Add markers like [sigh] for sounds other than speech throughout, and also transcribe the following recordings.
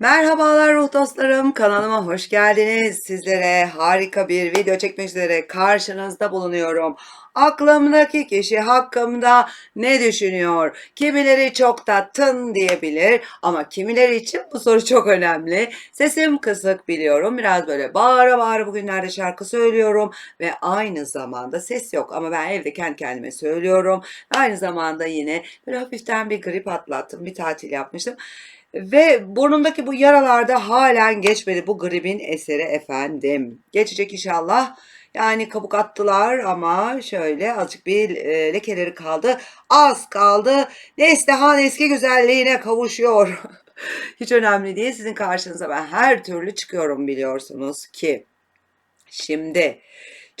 Merhabalar ruh dostlarım kanalıma hoş geldiniz. Sizlere harika bir video çekmek üzere karşınızda bulunuyorum. Aklımdaki kişi hakkımda ne düşünüyor? Kimileri çok da tın diyebilir ama kimileri için bu soru çok önemli. Sesim kısık biliyorum. Biraz böyle bağıra bağıra bugünlerde şarkı söylüyorum ve aynı zamanda ses yok ama ben evde kendi kendime söylüyorum. Aynı zamanda yine böyle hafiften bir grip atlattım. Bir tatil yapmıştım. Ve burnumdaki bu yaralarda halen geçmedi bu gripin eseri efendim. Geçecek inşallah. Yani kabuk attılar ama şöyle azıcık bir e, lekeleri kaldı. Az kaldı. Neslihan eski güzelliğine kavuşuyor. [laughs] Hiç önemli değil. Sizin karşınıza ben her türlü çıkıyorum biliyorsunuz ki. Şimdi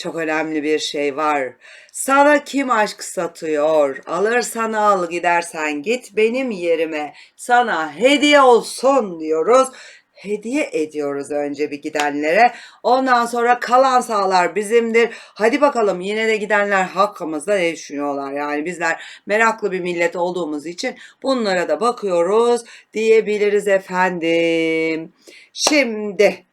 çok önemli bir şey var. Sana kim aşk satıyor? Alırsan al gidersen git benim yerime. Sana hediye olsun diyoruz. Hediye ediyoruz önce bir gidenlere. Ondan sonra kalan sağlar bizimdir. Hadi bakalım yine de gidenler hakkımızda ne düşünüyorlar? Yani bizler meraklı bir millet olduğumuz için bunlara da bakıyoruz diyebiliriz efendim. Şimdi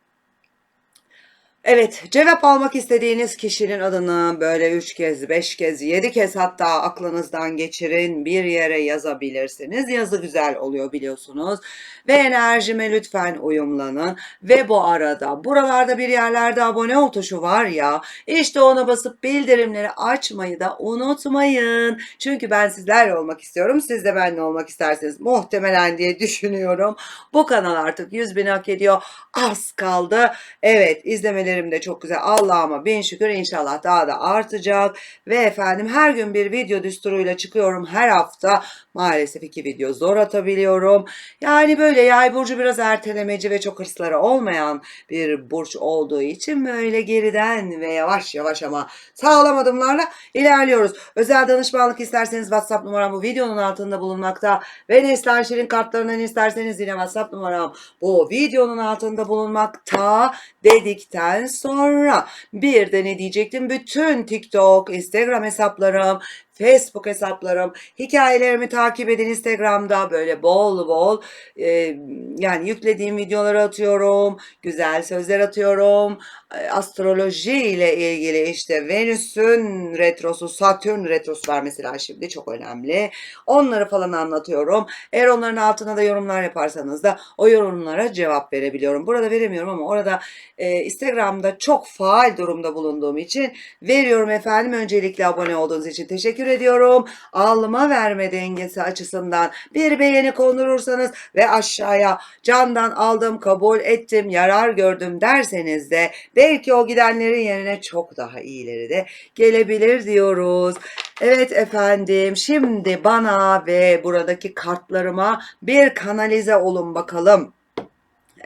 Evet, cevap almak istediğiniz kişinin adını böyle üç kez, beş kez, yedi kez hatta aklınızdan geçirin, bir yere yazabilirsiniz. Yazı güzel oluyor biliyorsunuz. Ve enerjime lütfen uyumlanın. Ve bu arada buralarda bir yerlerde abone ol tuşu var ya, işte ona basıp bildirimleri açmayı da unutmayın. Çünkü ben sizlerle olmak istiyorum, siz de benimle olmak isterseniz muhtemelen diye düşünüyorum. Bu kanal artık 100 bin hak ediyor. Az kaldı. Evet, izlemeleri de çok güzel. Allah'ıma bin şükür inşallah daha da artacak. Ve efendim her gün bir video düsturuyla çıkıyorum. Her hafta maalesef iki video zor atabiliyorum. Yani böyle yay burcu biraz ertelemeci ve çok hırsları olmayan bir burç olduğu için böyle geriden ve yavaş yavaş ama sağlam adımlarla ilerliyoruz. Özel danışmanlık isterseniz WhatsApp numaram bu videonun altında bulunmakta. Ve Neslihan Şirin kartlarından isterseniz yine WhatsApp numaram bu videonun altında bulunmakta dedikten sonra bir de ne diyecektim? Bütün TikTok, Instagram hesaplarım, Facebook hesaplarım, hikayelerimi takip edin Instagram'da böyle bol bol e, yani yüklediğim videoları atıyorum, güzel sözler atıyorum. E, astroloji ile ilgili işte Venüs'ün retrosu, Satürn retrosu var mesela şimdi çok önemli. Onları falan anlatıyorum. Eğer onların altına da yorumlar yaparsanız da o yorumlara cevap verebiliyorum. Burada veremiyorum ama orada e, Instagram'da çok faal durumda bulunduğum için veriyorum efendim. Öncelikle abone olduğunuz için teşekkür ediyorum. Alma verme dengesi açısından bir beğeni kondurursanız ve aşağıya candan aldım, kabul ettim, yarar gördüm derseniz de belki o gidenlerin yerine çok daha iyileri de gelebilir diyoruz. Evet efendim şimdi bana ve buradaki kartlarıma bir kanalize olun bakalım.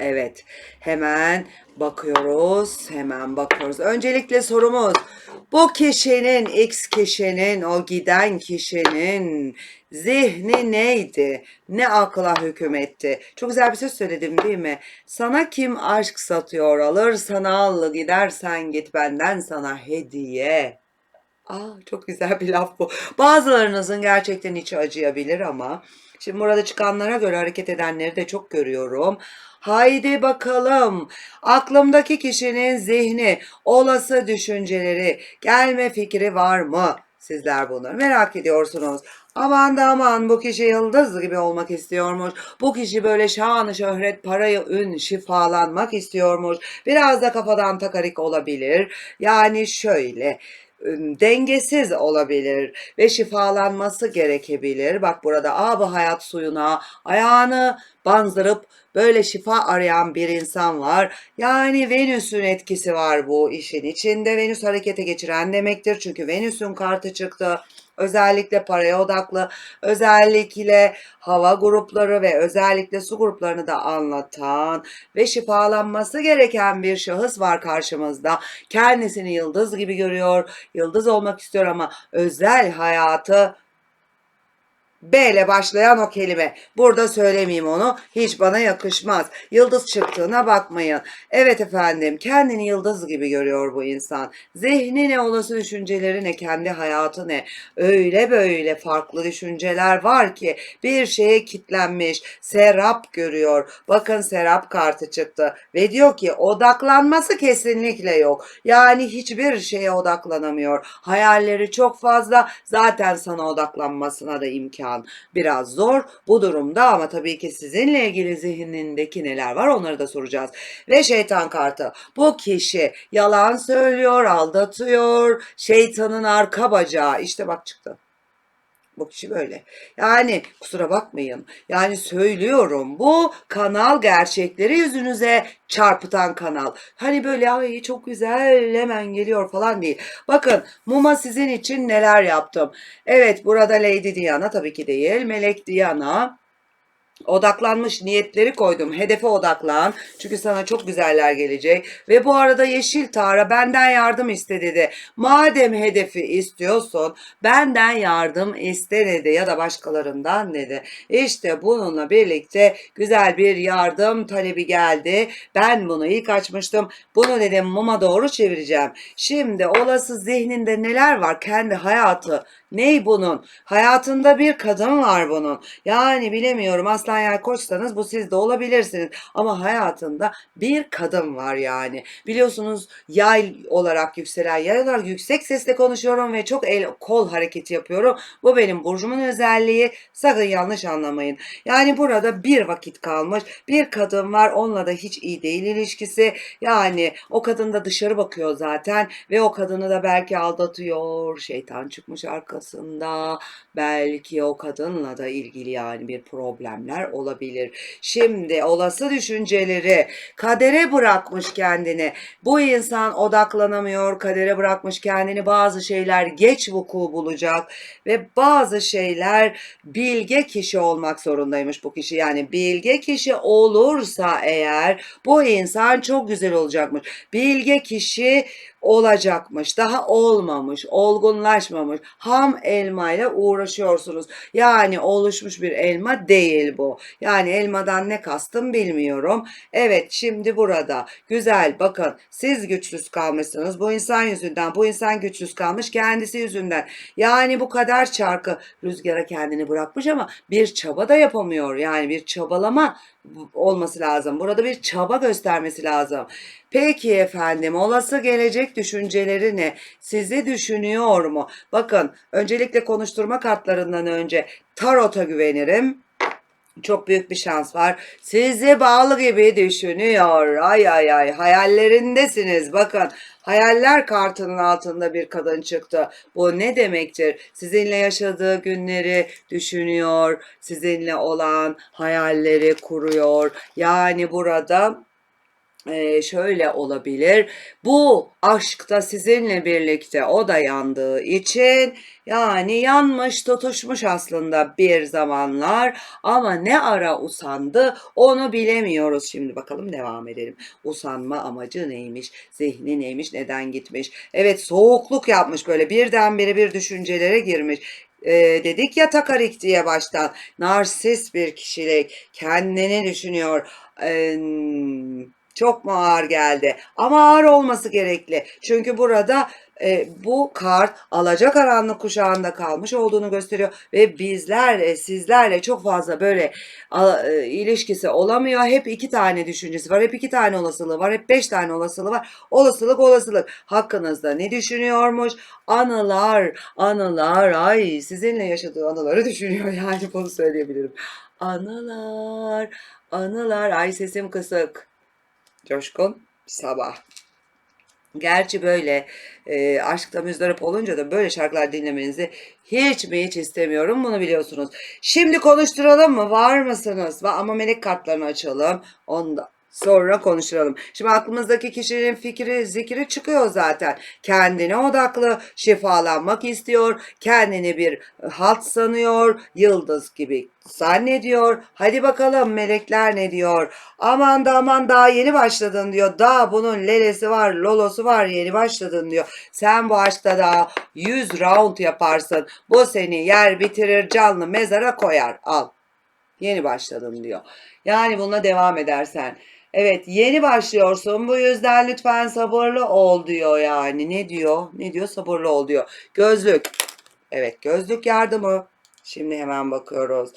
Evet hemen bakıyoruz hemen bakıyoruz. Öncelikle sorumuz bu kişinin X kişinin o giden kişinin zihni neydi? Ne akla hükümetti? Çok güzel bir söz söyledim değil mi? Sana kim aşk satıyor alırsan al gidersen git benden sana hediye. Aa, çok güzel bir laf bu. Bazılarınızın gerçekten içi acıyabilir ama şimdi burada çıkanlara göre hareket edenleri de çok görüyorum. Haydi bakalım. Aklımdaki kişinin zihni, olası düşünceleri, gelme fikri var mı? Sizler bunları merak ediyorsunuz. Aman da aman bu kişi yıldız gibi olmak istiyormuş. Bu kişi böyle şanı şöhret, parayı, ün, şifalanmak istiyormuş. Biraz da kafadan takarik olabilir. Yani şöyle dengesiz olabilir ve şifalanması gerekebilir. Bak burada abi hayat suyuna ayağını banzdırıp böyle şifa arayan bir insan var. Yani Venüs'ün etkisi var bu işin içinde. Venüs harekete geçiren demektir. Çünkü Venüs'ün kartı çıktı özellikle paraya odaklı, özellikle hava grupları ve özellikle su gruplarını da anlatan ve şifalanması gereken bir şahıs var karşımızda. Kendisini yıldız gibi görüyor, yıldız olmak istiyor ama özel hayatı B ile başlayan o kelime. Burada söylemeyeyim onu. Hiç bana yakışmaz. Yıldız çıktığına bakmayın. Evet efendim kendini yıldız gibi görüyor bu insan. Zihni ne olası düşünceleri ne kendi hayatı ne. Öyle böyle farklı düşünceler var ki bir şeye kitlenmiş. Serap görüyor. Bakın Serap kartı çıktı. Ve diyor ki odaklanması kesinlikle yok. Yani hiçbir şeye odaklanamıyor. Hayalleri çok fazla. Zaten sana odaklanmasına da imkan biraz zor bu durumda ama tabii ki sizinle ilgili zihnindeki neler var onları da soracağız. Ve şeytan kartı. Bu kişi yalan söylüyor, aldatıyor, şeytanın arka bacağı. İşte bak çıktı. Bu kişi böyle. Yani kusura bakmayın. Yani söylüyorum bu kanal gerçekleri yüzünüze çarpıtan kanal. Hani böyle ay çok güzel hemen geliyor falan değil. Bakın Muma sizin için neler yaptım. Evet burada Lady Diana tabii ki değil. Melek Diana odaklanmış niyetleri koydum. Hedefe odaklan. Çünkü sana çok güzeller gelecek. Ve bu arada Yeşil Tara benden yardım iste dedi. Madem hedefi istiyorsun benden yardım iste dedi ya da başkalarından dedi. İşte bununla birlikte güzel bir yardım talebi geldi. Ben bunu ilk açmıştım. Bunu dedim muma doğru çevireceğim. Şimdi olası zihninde neler var? Kendi hayatı Ney bunun? Hayatında bir kadın var bunun. Yani bilemiyorum aslan yay koçsanız bu siz de olabilirsiniz. Ama hayatında bir kadın var yani. Biliyorsunuz yay olarak yükselen yay olarak yüksek sesle konuşuyorum ve çok el kol hareketi yapıyorum. Bu benim burcumun özelliği. Sakın yanlış anlamayın. Yani burada bir vakit kalmış. Bir kadın var. Onunla da hiç iyi değil ilişkisi. Yani o kadın da dışarı bakıyor zaten ve o kadını da belki aldatıyor. Şeytan çıkmış arkasında. Belki o kadınla da ilgili yani bir problemler olabilir. Şimdi olası düşünceleri kadere bırakmış kendini. Bu insan odaklanamıyor, kadere bırakmış kendini. Bazı şeyler geç vuku bulacak ve bazı şeyler bilge kişi olmak zorundaymış bu kişi. Yani bilge kişi olursa eğer bu insan çok güzel olacakmış. Bilge kişi olacakmış. Daha olmamış, olgunlaşmamış. Ham elma ile uğraşıyorsunuz. Yani oluşmuş bir elma değil bu. Yani elmadan ne kastım bilmiyorum. Evet şimdi burada güzel bakın siz güçsüz kalmışsınız. Bu insan yüzünden bu insan güçsüz kalmış kendisi yüzünden. Yani bu kadar çarkı rüzgara kendini bırakmış ama bir çaba da yapamıyor. Yani bir çabalama olması lazım. Burada bir çaba göstermesi lazım. Peki efendim olası gelecek düşünceleri ne? Sizi düşünüyor mu? Bakın öncelikle konuşturma kartlarından önce tarota güvenirim. Çok büyük bir şans var. Sizi bağlı gibi düşünüyor. Ay ay ay hayallerindesiniz. Bakın hayaller kartının altında bir kadın çıktı. Bu ne demektir? Sizinle yaşadığı günleri düşünüyor. Sizinle olan hayalleri kuruyor. Yani burada ee, şöyle olabilir. Bu aşkta sizinle birlikte o da yandığı için yani yanmış tutuşmuş aslında bir zamanlar ama ne ara usandı onu bilemiyoruz. Şimdi bakalım devam edelim. Usanma amacı neymiş? Zihni neymiş? Neden gitmiş? Evet soğukluk yapmış böyle birdenbire bir düşüncelere girmiş e, dedik ya takarik diye baştan narsist bir kişilik kendini düşünüyor. E, çok mu ağır geldi? Ama ağır olması gerekli. Çünkü burada e, bu kart alacakaranlık kuşağında kalmış olduğunu gösteriyor ve bizler sizlerle çok fazla böyle a, e, ilişkisi olamıyor. Hep iki tane düşüncesi var. Hep iki tane olasılığı var. Hep beş tane olasılığı var. Olasılık olasılık. Hakkınızda ne düşünüyormuş? Anılar, anılar. Ay sizinle yaşadığı anıları [laughs] düşünüyor yani bunu söyleyebilirim. Anılar, anılar. Ay sesim kısık. Coşkun sabah. Gerçi böyle e, aşkta müzdarip olunca da böyle şarkılar dinlemenizi hiç mi hiç istemiyorum bunu biliyorsunuz. Şimdi konuşturalım mı? Var mısınız? Ama melek kartlarını açalım. Onda Sonra konuşalım. Şimdi aklımızdaki kişinin fikri, zikri çıkıyor zaten. Kendine odaklı, şifalanmak istiyor, kendini bir halt sanıyor, yıldız gibi zannediyor. Hadi bakalım melekler ne diyor? Aman da aman daha yeni başladın diyor. Daha bunun lelesi var, lolosu var, yeni başladın diyor. Sen bu aşkta daha 100 round yaparsın. Bu seni yer bitirir, canlı mezara koyar. Al. Yeni başladın diyor. Yani bununla devam edersen. Evet yeni başlıyorsun bu yüzden lütfen sabırlı ol diyor yani. Ne diyor? Ne diyor? Sabırlı ol diyor. Gözlük. Evet gözlük yardımı. Şimdi hemen bakıyoruz.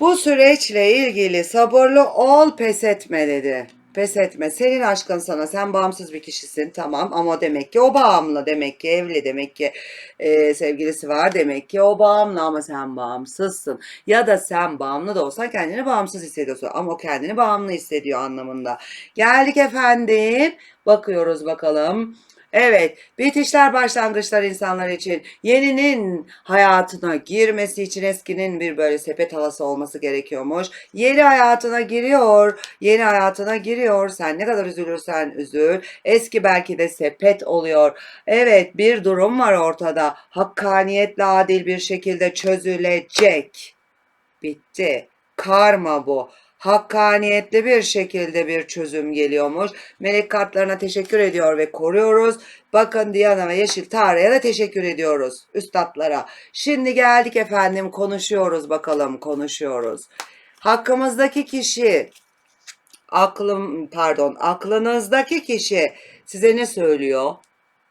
Bu süreçle ilgili sabırlı ol pes etme dedi. Pes etme. Senin aşkın sana. Sen bağımsız bir kişisin. Tamam ama demek ki o bağımlı. Demek ki evli. Demek ki e, sevgilisi var. Demek ki o bağımlı ama sen bağımsızsın. Ya da sen bağımlı da olsan kendini bağımsız hissediyorsun. Ama o kendini bağımlı hissediyor anlamında. Geldik efendim. Bakıyoruz bakalım. Evet, bitişler başlangıçlar insanlar için yeninin hayatına girmesi için eskinin bir böyle sepet havası olması gerekiyormuş. Yeni hayatına giriyor, yeni hayatına giriyor. Sen ne kadar üzülürsen üzül. Eski belki de sepet oluyor. Evet, bir durum var ortada. Hakkaniyetle adil bir şekilde çözülecek. Bitti. Karma bu hakkaniyetli bir şekilde bir çözüm geliyormuş. Melek kartlarına teşekkür ediyor ve koruyoruz. Bakın Diana ve Yeşil Tara'ya da teşekkür ediyoruz. Üstadlara. Şimdi geldik efendim konuşuyoruz bakalım konuşuyoruz. Hakkımızdaki kişi aklım pardon aklınızdaki kişi size ne söylüyor?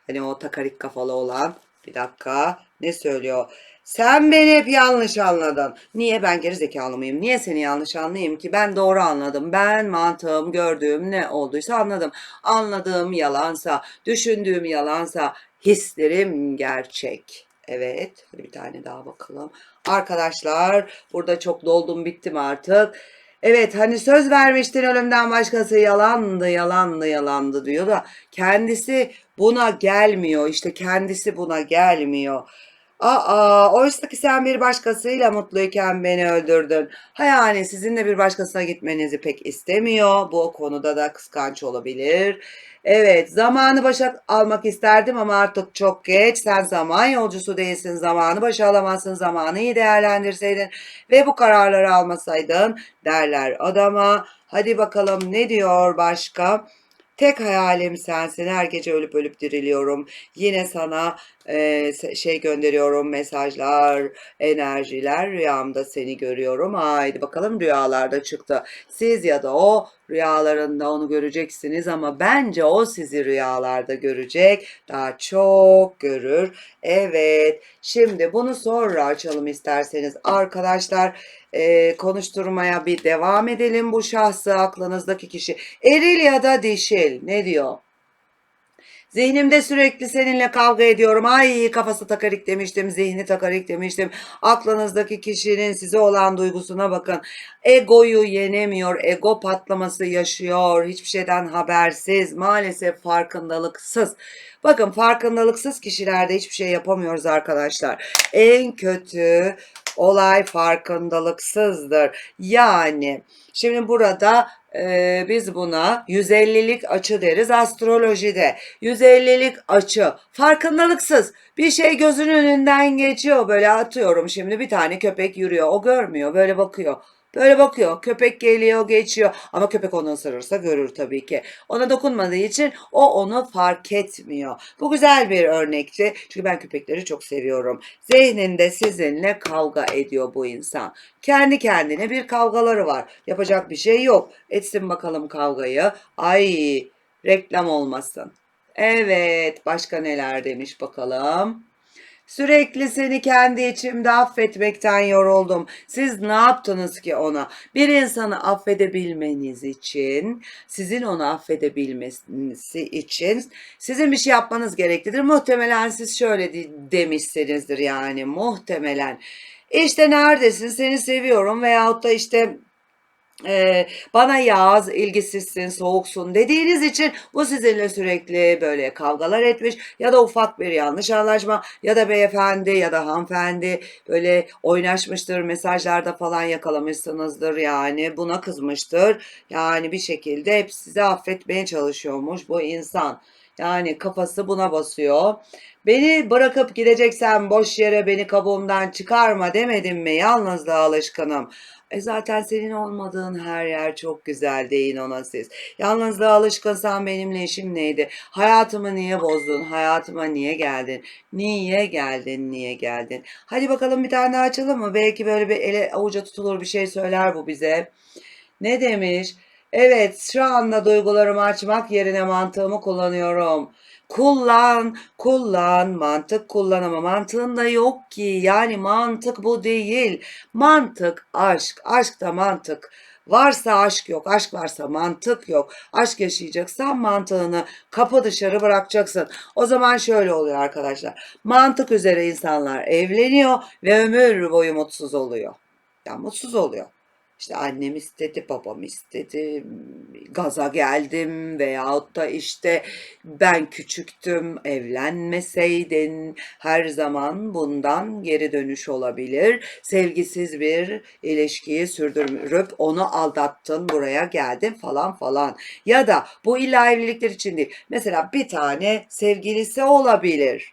Hani o takarik kafalı olan bir dakika ne söylüyor? Sen beni hep yanlış anladın. Niye ben geri zekalı mıyım? Niye seni yanlış anlayayım ki? Ben doğru anladım. Ben mantığım, gördüğüm ne olduysa anladım. Anladığım yalansa, düşündüğüm yalansa, hislerim gerçek. Evet, hadi bir tane daha bakalım. Arkadaşlar, burada çok doldum bittim artık. Evet hani söz vermiştin ölümden başkası yalandı yalandı yalandı diyor da kendisi buna gelmiyor işte kendisi buna gelmiyor. Aa, oysa ki sen bir başkasıyla mutluyken beni öldürdün. Ha yani sizinle bir başkasına gitmenizi pek istemiyor. Bu konuda da kıskanç olabilir. Evet, zamanı başa almak isterdim ama artık çok geç. Sen zaman yolcusu değilsin. Zamanı başa alamazsın. Zamanı iyi değerlendirseydin ve bu kararları almasaydın derler adama. Hadi bakalım ne diyor başka? Tek hayalim sensin. Her gece ölüp ölüp diriliyorum. Yine sana e, şey gönderiyorum mesajlar, enerjiler. Rüyamda seni görüyorum. Haydi bakalım rüyalarda çıktı. Siz ya da o rüyalarında onu göreceksiniz ama bence o sizi rüyalarda görecek. Daha çok görür. Evet. Şimdi bunu sonra açalım isterseniz. Arkadaşlar e, konuşturmaya bir devam edelim bu şahsı aklınızdaki kişi. Eril ya da dişil ne diyor? Zihnimde sürekli seninle kavga ediyorum. Ay kafası takarik demiştim, zihni takarik demiştim. Aklınızdaki kişinin size olan duygusuna bakın. Egoyu yenemiyor, ego patlaması yaşıyor. Hiçbir şeyden habersiz, maalesef farkındalıksız. Bakın farkındalıksız kişilerde hiçbir şey yapamıyoruz arkadaşlar. En kötü olay farkındalıksızdır. Yani şimdi burada e, biz buna 150'lik açı deriz astrolojide. 150'lik açı farkındalıksız bir şey gözünün önünden geçiyor böyle atıyorum şimdi bir tane köpek yürüyor o görmüyor böyle bakıyor. Böyle bakıyor. Köpek geliyor, geçiyor. Ama köpek onu ısırırsa görür tabii ki. Ona dokunmadığı için o onu fark etmiyor. Bu güzel bir örnekti. Çünkü ben köpekleri çok seviyorum. Zihninde sizinle kavga ediyor bu insan. Kendi kendine bir kavgaları var. Yapacak bir şey yok. Etsin bakalım kavgayı. Ay reklam olmasın. Evet başka neler demiş bakalım. Sürekli seni kendi içimde affetmekten yoruldum. Siz ne yaptınız ki ona? Bir insanı affedebilmeniz için, sizin onu affedebilmesi için sizin bir şey yapmanız gereklidir. Muhtemelen siz şöyle demişsinizdir yani muhtemelen. İşte neredesin seni seviyorum veyahut da işte Ee, bana yaz, ilgisizsin, soğuksun dediğiniz için bu sizinle sürekli böyle kavgalar etmiş ya da ufak bir yanlış anlaşma ya da beyefendi ya da hanımefendi böyle oynaşmıştır, mesajlarda falan yakalamışsınızdır yani buna kızmıştır. Yani bir şekilde hep sizi affetmeye çalışıyormuş bu insan. Yani kafası buna basıyor. Beni bırakıp gideceksen boş yere beni kabuğumdan çıkarma demedim mi? Yalnızlığa alışkınım. E zaten senin olmadığın her yer çok güzel deyin ona siz. Yalnızlığa alışkınsan benimle işim neydi? Hayatımı niye bozdun? Hayatıma niye geldin? Niye geldin? Niye geldin? Hadi bakalım bir tane daha açalım mı? Belki böyle bir ele avuca tutulur bir şey söyler bu bize. Ne demiş? Evet, şu anda duygularımı açmak yerine mantığımı kullanıyorum. Kullan, kullan, mantık kullan ama mantığın da yok ki. Yani mantık bu değil. Mantık aşk, aşk da mantık. Varsa aşk yok, aşk varsa mantık yok. Aşk yaşayacaksan mantığını kapı dışarı bırakacaksın. O zaman şöyle oluyor arkadaşlar. Mantık üzere insanlar evleniyor ve ömür boyu mutsuz oluyor. Ya mutsuz oluyor. İşte annem istedi, babam istedi, gaza geldim veyahut da işte ben küçüktüm, evlenmeseydin her zaman bundan geri dönüş olabilir. Sevgisiz bir ilişkiyi sürdürüp onu aldattın, buraya geldin falan falan. Ya da bu illa evlilikler için değil. Mesela bir tane sevgilisi olabilir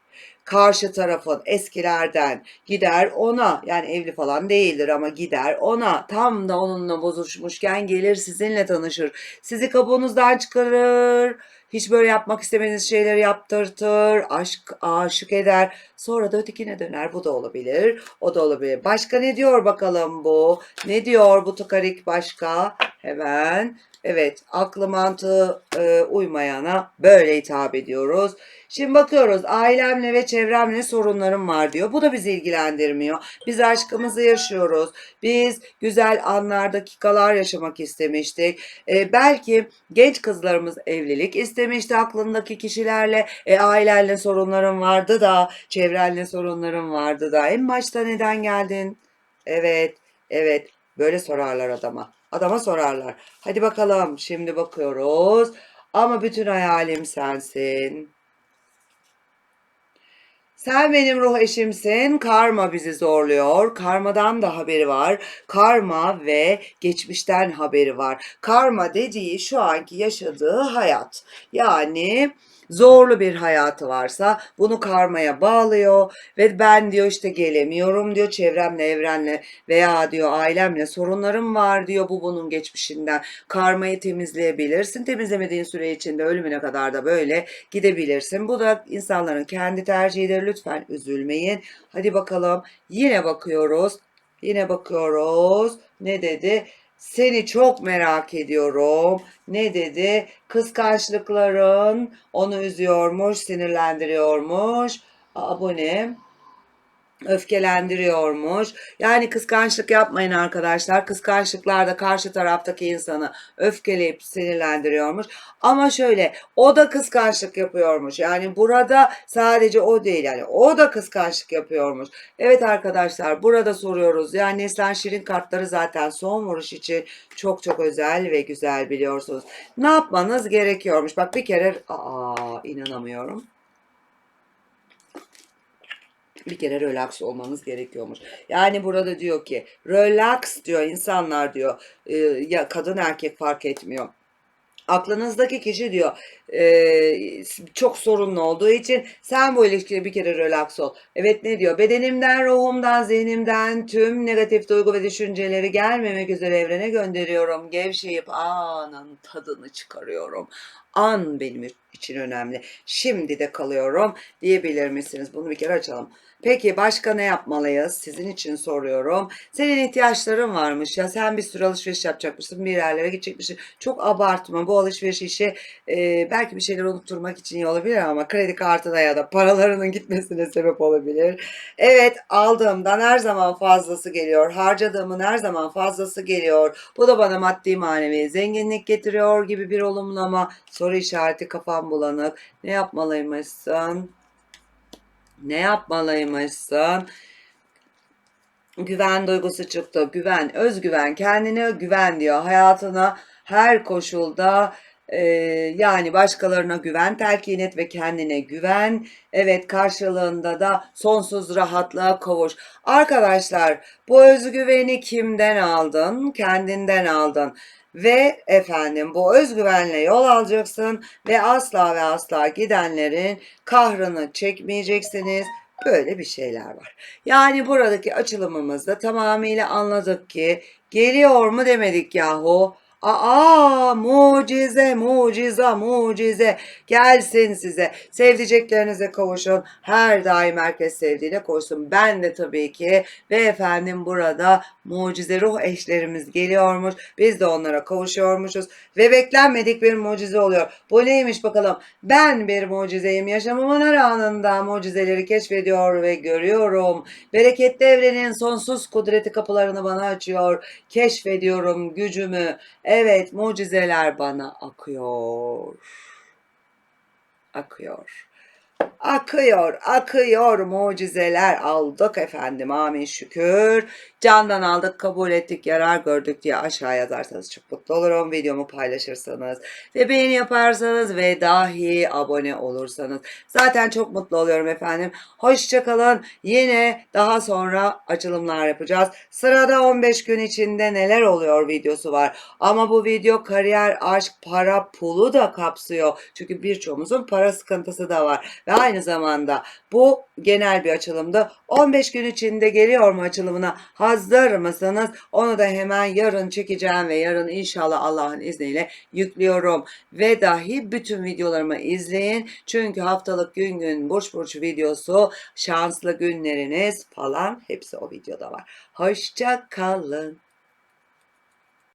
karşı tarafın eskilerden gider ona yani evli falan değildir ama gider ona tam da onunla bozuşmuşken gelir sizinle tanışır. Sizi kabuğunuzdan çıkarır. Hiç böyle yapmak istemediğiniz şeyleri yaptırtır, aşk aşık eder. Sonra da ötekine döner. Bu da olabilir. O da olabilir. Başka ne diyor bakalım bu? Ne diyor bu tıkarik başka? Hemen. Evet, aklı mantığı e, uymayana böyle hitap ediyoruz. Şimdi bakıyoruz ailemle ve çevremle sorunlarım var diyor. Bu da bizi ilgilendirmiyor. Biz aşkımızı yaşıyoruz. Biz güzel anlar, dakikalar yaşamak istemiştik. E, belki genç kızlarımız evlilik istemişti aklındaki kişilerle. E, ailenle sorunların vardı da, çevrenle sorunların vardı da. En başta neden geldin? Evet, evet. Böyle sorarlar adama. Adama sorarlar. Hadi bakalım şimdi bakıyoruz. Ama bütün hayalim sensin. Sen benim ruh eşimsin. Karma bizi zorluyor. Karmadan da haberi var. Karma ve geçmişten haberi var. Karma dediği şu anki yaşadığı hayat. Yani zorlu bir hayatı varsa bunu karmaya bağlıyor ve ben diyor işte gelemiyorum diyor çevremle evrenle veya diyor ailemle sorunlarım var diyor bu bunun geçmişinden. Karmayı temizleyebilirsin. Temizlemediğin süre içinde ölümüne kadar da böyle gidebilirsin. Bu da insanların kendi tercihidir. Lütfen üzülmeyin. Hadi bakalım. Yine bakıyoruz. Yine bakıyoruz. Ne dedi seni çok merak ediyorum. Ne dedi? Kıskançlıkların onu üzüyormuş, sinirlendiriyormuş. Ne? Öfkelendiriyormuş. Yani kıskançlık yapmayın arkadaşlar. Kıskançlıklar da karşı taraftaki insanı öfkeleyip sinirlendiriyormuş. Ama şöyle o da kıskançlık yapıyormuş. Yani burada sadece o değil yani o da kıskançlık yapıyormuş. Evet arkadaşlar burada soruyoruz. Yani Neslan Şirin kartları zaten son vuruş için çok çok özel ve güzel biliyorsunuz. Ne yapmanız gerekiyormuş? Bak bir kere aa inanamıyorum bir kere relax olmanız gerekiyormuş. Yani burada diyor ki relax diyor insanlar diyor e, ya kadın erkek fark etmiyor. Aklınızdaki kişi diyor e, çok sorunlu olduğu için sen bu ilişkide bir kere relax ol. Evet ne diyor? Bedenimden, ruhumdan, zihnimden tüm negatif duygu ve düşünceleri gelmemek üzere evrene gönderiyorum. Gevşeyip anın tadını çıkarıyorum. An benim için önemli. Şimdi de kalıyorum diyebilir misiniz? Bunu bir kere açalım. Peki başka ne yapmalıyız? Sizin için soruyorum. Senin ihtiyaçların varmış ya sen bir sürü alışveriş yapacakmışsın bir yerlere gidecekmişsin. Çok abartma bu alışveriş işi e, belki bir şeyler unutturmak için iyi olabilir ama kredi kartına ya da paralarının gitmesine sebep olabilir. Evet aldığımdan her zaman fazlası geliyor. Harcadığımın her zaman fazlası geliyor. Bu da bana maddi manevi zenginlik getiriyor gibi bir olumlama. Soru işareti kafam bulanık. Ne yapmalıymışsın? Ne yapmalıymışsın? güven duygusu çıktı. Güven, özgüven, kendine güven diyor. Hayatına her koşulda e, yani başkalarına güven, telkin et ve kendine güven. Evet karşılığında da sonsuz rahatlığa kavuş. Arkadaşlar bu özgüveni kimden aldın? Kendinden aldın. Ve efendim bu özgüvenle yol alacaksın ve asla ve asla gidenlerin kahrını çekmeyeceksiniz. Böyle bir şeyler var. Yani buradaki açılımımızda tamamıyla anladık ki geliyor mu demedik yahu. Aa mucize mucize mucize. Gelsin size. Sevdiceklerinize kavuşun. Her daim herkes sevdiğine koşsun. Ben de tabii ki ve efendim burada mucize ruh eşlerimiz geliyormuş. Biz de onlara kavuşuyormuşuz ve beklenmedik bir mucize oluyor. Bu neymiş bakalım? Ben bir mucizeyim. Yaşamımın her anında mucizeleri keşfediyor ve görüyorum. Bereketli evrenin sonsuz kudreti kapılarını bana açıyor. Keşfediyorum gücümü Evet, mucizeler bana akıyor. Akıyor. Akıyor, akıyor mucizeler aldık efendim amin şükür. Candan aldık, kabul ettik, yarar gördük diye aşağı yazarsanız çok mutlu olurum. Videomu paylaşırsanız ve beğeni yaparsanız ve dahi abone olursanız. Zaten çok mutlu oluyorum efendim. Hoşçakalın. Yine daha sonra açılımlar yapacağız. Sırada 15 gün içinde neler oluyor videosu var. Ama bu video kariyer, aşk, para, pulu da kapsıyor. Çünkü birçoğumuzun para sıkıntısı da var. Ve aynı zamanda bu genel bir açılımdı. 15 gün içinde geliyor mu açılımına hazır mısınız? Onu da hemen yarın çekeceğim ve yarın inşallah Allah'ın izniyle yüklüyorum. Ve dahi bütün videolarımı izleyin. Çünkü haftalık gün gün burç burç videosu, şanslı günleriniz falan hepsi o videoda var. Hoşça kalın.